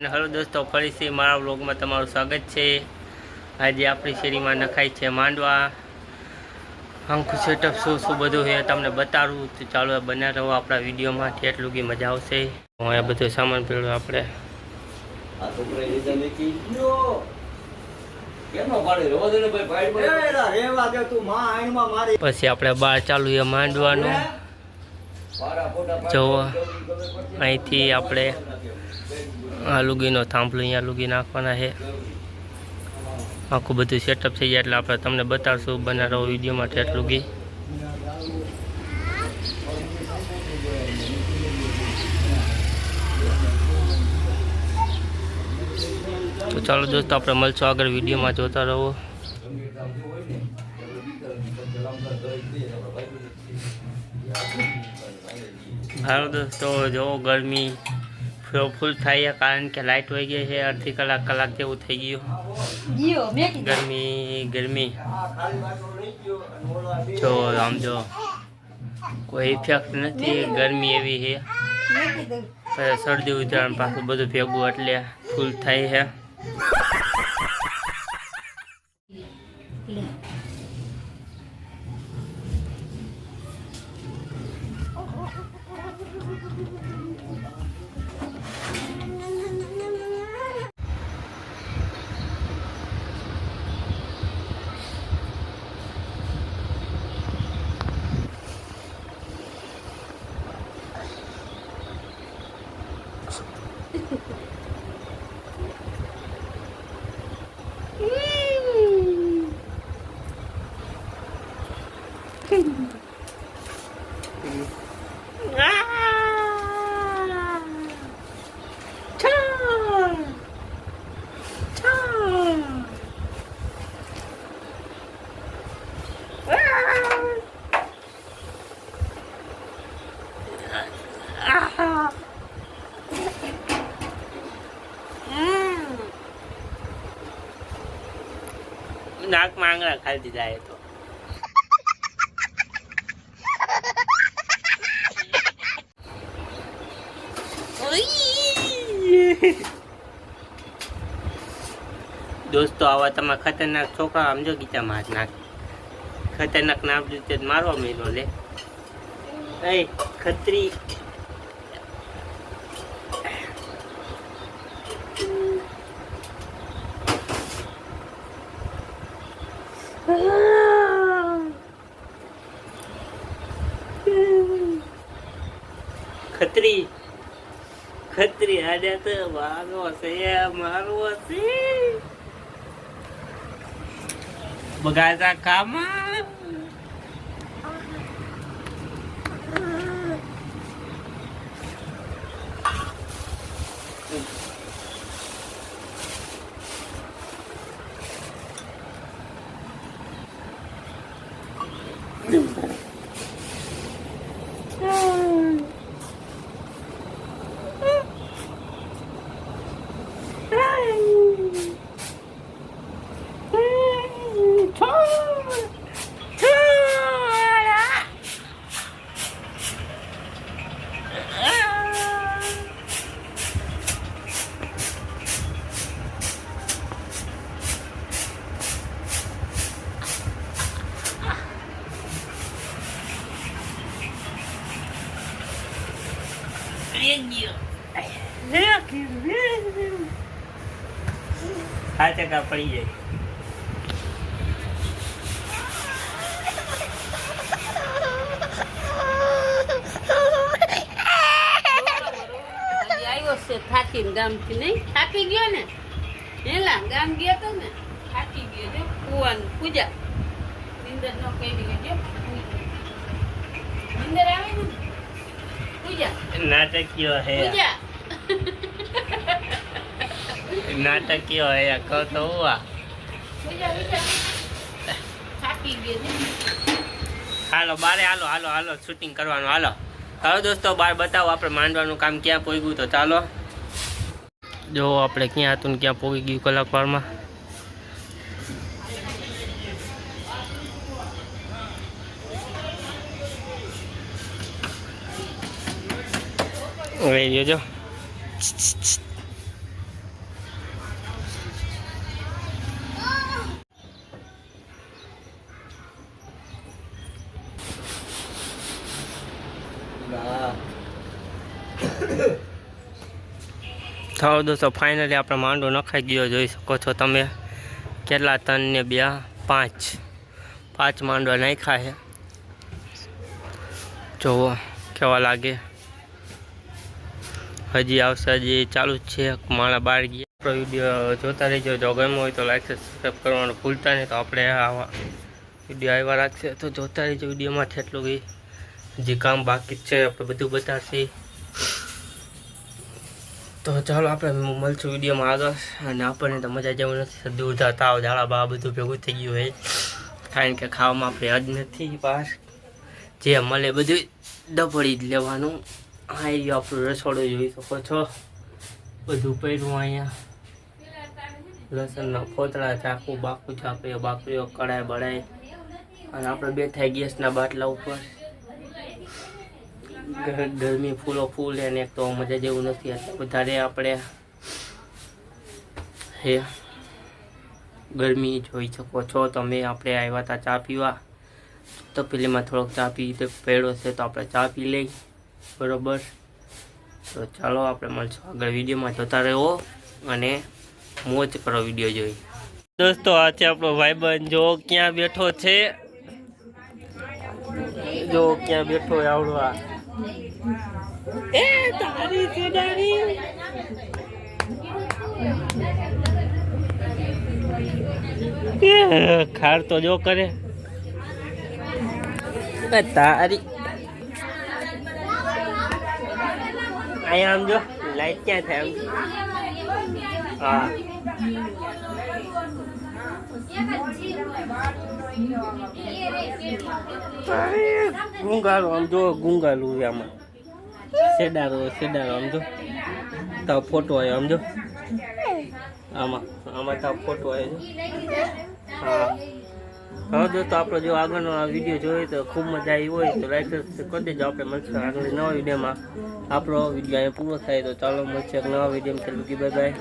Hello દોસ્તો ફરીથી મારા વ્લોગમાં તમારું સ્વાગત છે. આજે આપણી શેરીમાં નખાય છે માંડવા. આંખું સેટઅપ શું શું બધું છે તમને બતાડું તો ચાલો બન્યા રહો આપણા વિડીયોમાં એટલું કે મજા આવશે. હું આ બધો સામાન પેલું આપણે. પછી આપણે બહાર ચાલુ છે માંડવાનું. પડશે? અહીંથી આપણે આ લુગીનો થાંભલો અહીંયા લુગી નાખવાના છે. આખું બધું સેટઅપ થઈ જાય એટલે આપણે તમને બતાવશું બના રહો વિડીયોમાં ઠેઠ લુગી તો ચાલો દોસ્તો, આપણે મળશું આગળ વિડીયોમાં, જોતા રહો. હાલો દોસ્તો જો ગરમી. ફ્લો ફૂલ થાય છે કારણ કે લાઇટ વહી ગઈ છે અડધી કલાક કલાક જેવું થઈ ગયું ગયો મેં કીધું ગરમી ગરમી આ ખાલી વાટલો રહી ગયો અને ઓલો આ બે જો આમ જો કોઈ ઇફેક્ટ નથી ગરમી એવી છે મેં કીધું પછી શરદી ઉધરાણ પાછું બધું ભેગું એટલે ફૂલ થાય છે લે નાકમાં આંગળા ખાલી દીધા એ તો દોસ્તો, આવા તમારા ખતરનાક છોકરા સમજો ગીતા માર નાખ. ખતરનાક નામ જોતે મારવા મેલો લે. એ ખત્રી ખત્રી. ખત્રી આજે તો મારો છે મારો છે બગાતા કામા હા ચકા પડી જાય હજી આવ્યો છે થાકીને ગામથી નહીં થાકી ગયો ને હેલા ગામ ગયો તો ને થાકી ગયો જો કુવાનું પૂજા નિંદર ન કરી ગયો નિંદર આવે ને નાટકીય હે. નાટકીય હે કહો તો છે હાલો બારે હાલો હાલો હાલો શૂટિંગ કરવાનું હાલો. હાલો દોસ્તો બાર બતાવો આપણે માંડવાનું કામ ક્યાં પહોંચ્યું તો ચાલો. જો આપણે ક્યાં હતું ને ક્યાં પહોંચી ગયું કલાકવારમાં લઈ ગયો જો. થાવ દોસ્તો ફાઇનલી આપણે માંડો નખાઈ ગયો જોઈ શકો છો તમે. કેટલા ત્રણ ને બે, પાંચ. પાંચ માંડો નાખ્યા છે. જુઓ કેવા લાગે. હજી આવશે, હજી ચાલુ જ છે. મારા બાર ગયા. આપણો વીડિયો જોતા રહેજો. જો ગમ્યો હોય તો લાઈક સબસ્ક્રાઈબ કરવાનું ભૂલતા નહીં. તો આપણે આવા વીડિયો આવ્યા રાખશે. તો જોતા રહેજો વિડીયોમાં એટલું કંઈ હજી કામ બાકી છે, આપણે બધું બતાવશે. તો ચાલો આપણે મળશું વિડીયોમાં આગળ. અને આપણને તો મજા જેવું નથી દૂર તાવ, ઝાડા બા બધું ભેગું થઈ ગયું હોય. કારણ કે ખાવામાં આપણે હજ નથી. પાસ જે મળે બધું દબડી જ લેવાનું. આ એ આપણું રસોડું જોઈ શકો છો. બધું પહેર્યું અહીંયા. લસણના ફોતળા ચાકુ, બાકુ ચાકરીઓ બાકરીઓ કડાઈ બડાઈ અને આપણે બે થાય ગેસના બાટલા ઉપર. ગરમી ફૂલો ફૂલ અને એક તો મજા જેવું નથી વધારે આપણે હે, ગરમી જોઈ શકો છો. તમે આપણે આવ્યા હતા ચા પીવા. તો પેલીમાં થોડોક ચા પી પહેરો છે તો આપણે ચા પી લઈ. બરોબર. તો ચાલો આપણે મળશું આગળ વિડીયોમાં જોતા રહેવો અને મોજ કરો વીડિયો જોઈ. દોસ્તો આ છે આપણો ભાઈબંધ જો ક્યાં બેઠો છે? જો ક્યાં બેઠો હોય આવડો આ ખાર તો જો કરે. તારી અહીંયા આમ જો લાઈટ ક્યાં થાય આમ? હા. અરે, ગુંગારો આમ જો ગુંગાલું છે આમાં. સેડારો સેડારો આમ જો. તાવ ફોટો આવ્યો આમ જો. આમાં આમાં તાવ ફોટો આવ્યો છે. હા દોસ્તો, આપણો જો આગળનો આ વીડિયો જોઈએ તો ખૂબ મજા આવી હોય તો લાઈક કરી દેજો. આપણે મળશે આગળ નવા વિડીયોમાં આપણો વીડિયો અહીંયા પૂરો થાય તો ચાલો મળશે એક નવા વીડિયો બાય બાય